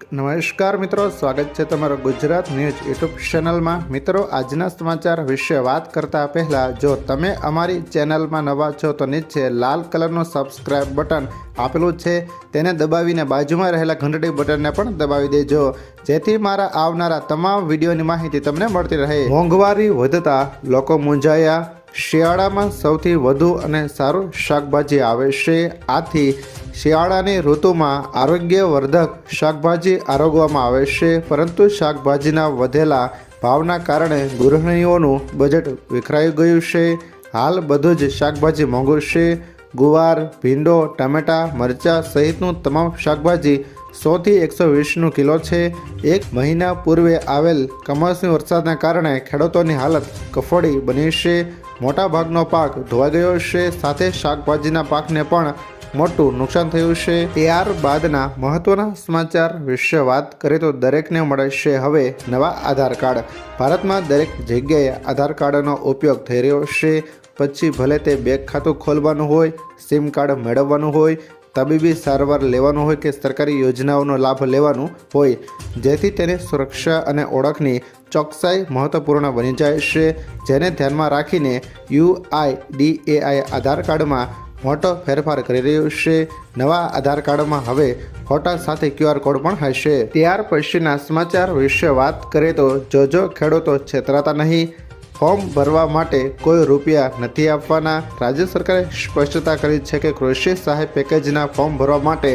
નમસ્કાર મિત્રો, સ્વાગત છે તમારો ગુજરાત ન્યૂઝ યુટ્યુબ ચેનલમાં. મિત્રો, આજના સમાચાર વિશે વાત કરતા પહેલાં, જો તમે અમારી ચેનલમાં નવા છો, તો નીચે લાલ કલરનું સબસ્ક્રાઇબ બટન આપેલું છે. તેને દબાવીને બાજુમાં રહેલા ઘંટડી બટનને પણ દબાવી દેજો. જેથી મારા આવનારા તમામ વિડીયોની માહિતી તમને મળતી રહે. મોંઘવારી વધતા લોકો મૂંઝાયા. શિયાળામાં સૌથી વધુ અને સારું શાકભાજી આવે છે. આથી શિયાળાની ઋતુમાં આરોગ્યવર્ધક શાકભાજી આરોગવામાં આવે છે. પરંતુ શાકભાજીના વધેલા ભાવના કારણે ગૃહિણીઓનું બજેટ વિખરાઈ ગયું છે. હાલ બધું જ શાકભાજી મોંઘું છે. ગુવાર, ભીંડો, ટામેટાં, મરચાં સહિતનું તમામ શાકભાજી સોથી એકસો વીસનું કિલો છે. એક મહિના પૂર્વે આવેલ કમોસમી વરસાદના કારણે ખેડૂતોની હાલત કફોડી બની છે. મોટાભાગનો પાક ધોવાઈ ગયો છે. સાથે શાકભાજીના પાકને પણ મોટું નુકસાન થયું છે. ત્યારબાદના મહત્વના સમાચાર વિશે વાત કરીએ તો દરેકને મળે છે હવે નવા આધાર કાર્ડ. ભારતમાં દરેક જગ્યાએ આધાર કાર્ડનો ઉપયોગ થઈ રહ્યો છે. પછી ભલે તે બેંક ખાતું ખોલવાનું હોય, સિમ કાર્ડ મેળવવાનું હોય તબીબી સારવાર લેવાનું હોય કે સરકારી યોજનાઓનો લાભ લેવાનું હોય, જેથી તેની સુરક્ષા અને ઓળખની ચોકસાઈ મહત્વપૂર્ણ બની જાય છે. જેને ધ્યાનમાં રાખીને યુઆઈડીએઆઈ આધાર કાર્ડમાં મોટો ફેરફાર કરી રહ્યો છે. નવા આધાર કાર્ડમાં હવે ફોટા સાથે ક્યુઆર કોડ પણ હશે. ત્યાર પછીના સમાચાર વિશે વાત કરીએ તો જોજો, ખેડૂતો છેતરાતા નહીં. ફોર્મ ભરવા માટે કોઈ રૂપિયા નથી આપવાના. રાજ્ય સરકારે સ્પષ્ટતા કરી છે કે કૃષિ સહાય પેકેજના ફોર્મ ભરવા માટે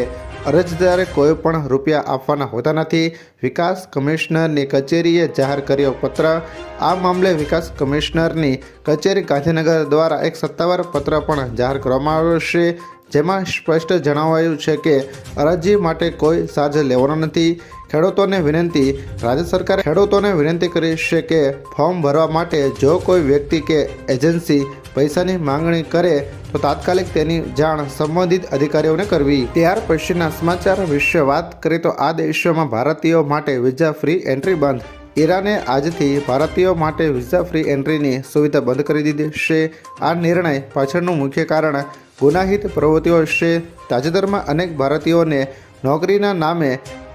અરજદારે કોઈ પણ રૂપિયા આપવાના હોતા નથી. વિકાસ કમિશનરની કચેરીએ જાહેર કર્યો પત્ર. આ મામલે વિકાસ કમિશનરની કચેરી ગાંધીનગર દ્વારા એક સત્તાવાર પત્ર પણ જાહેર કરવામાં આવ્યો છે. જેમાં સ્પષ્ટ જણાવાયું છે કે અરજી માટે કોઈ ચાર્જ લેવાનો નથી. ખેડૂતોને વિનંતી, રાજ્ય સરકારે ખેડૂતોને વિનંતી કરી છે કે ફોર્મ ભરવા માટે જો કોઈ વ્યક્તિ કે એજન્સી પૈસાની માંગણી કરે, તો તાત્કાલિક તેની જાણ સંબંધિત અધિકારીઓને કરવી. ત્યાર પછીના સમાચાર વિશે વાત કરીએ તો આ દેશોમાં ભારતીયો માટે વિઝા ફ્રી એન્ટ્રી બંધ. ઈરાને આજથી ભારતીયો માટે વિઝા ફ્રી એન્ટ્રીની સુવિધા બંધ કરી દીધી છે. આ નિર્ણય પાછળનું મુખ્ય કારણ ગુનાહિત પ્રવૃત્તિઓ છે તાજેતરમાં અનેક ભારતીયોને નોકરીના નામે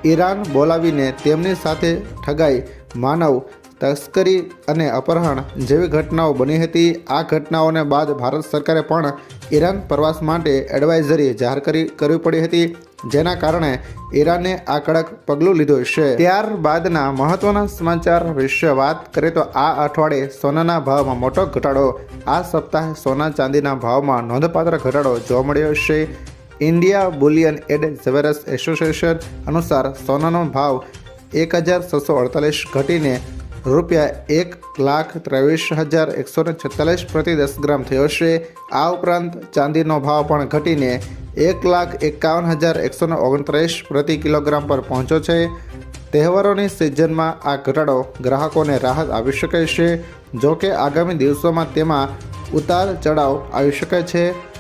ઈરાન બોલાવીને તેમની સાથે ઠગાઈ માનવ તસ્કરી અને અપહરણ જેવી ઘટનાઓ બની હતી. આ ઘટનાઓને બાદ ભારત સરકારે પણ ઈરાન પ્રવાસ માટે એડવાઇઝરી જાહેર કરી, કરવી પડી હતી, જેના કારણે ઈરાને આ કડક પગલું લીધું છે. ત્યારબાદના મહત્વના સમાચાર વિશે વાત કરીએ તો આ અઠવાડિયે સોનાના ભાવમાં મોટો ઘટાડો, આ સપ્તાહે સોના ચાંદીના ભાવમાં નોંધપાત્ર ઘટાડો જોવા મળ્યો છે. India bullion and jewellers association અનુસાર સોનાનો ભાવ એક હજાર છસો અડતાલીસ ઘટીને રૂપિયા એક લાખ ત્રેવીસ હજાર એકસો ને છેતાલીસ પ્રતિ દસ ગ્રામ થયો છે. આ ઉપરાંત ચાંદીનો ભાવ પણ ઘટીને એક લાખ એકાવન હજાર એકસો ને ઓગણત્રીસ પ્રતિ કિલોગ્રામ પર પહોંચ્યો છે. તહેવારોની સિઝનમાં આ ઘટાડો ગ્રાહકોને રાહત આપી શકે છે, જોકે આગામી દિવસોમાં તેમાં ઉતાર ચઢાવ આવી શકે છે.